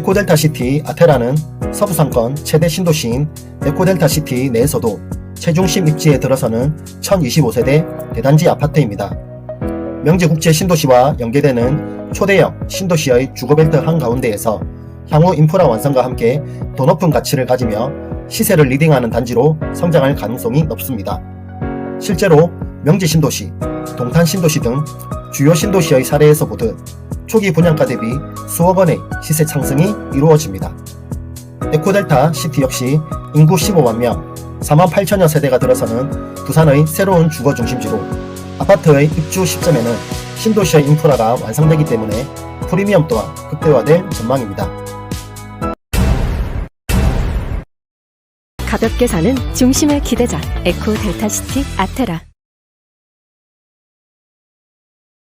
에코델타시티 아테라는 서부상권 최대 신도시인 에코델타시티 내에서도 최중심 입지에 들어서는 1025세대 대단지 아파트입니다. 명지국제 신도시와 연계되는 초대형 신도시의 주거벨트 한가운데에서 향후 인프라 완성과 함께 더 높은 가치를 가지며 시세를 리딩하는 단지로 성장할 가능성이 높습니다. 실제로 명지 신도시, 동탄 신도시 등 주요 신도시의 사례에서 보듯 초기 분양가 대비 수억 원의 시세 상승이 이루어집니다. 에코델타 시티 역시 인구 15만 명, 4만 8천여 세대가 들어서는 부산의 새로운 주거 중심지로 아파트의 입주 시점에는 신도시의 인프라가 완성되기 때문에 프리미엄 또한 극대화될 전망입니다. 가볍게 사는 중심의 기대자 에코 델타시티 아테라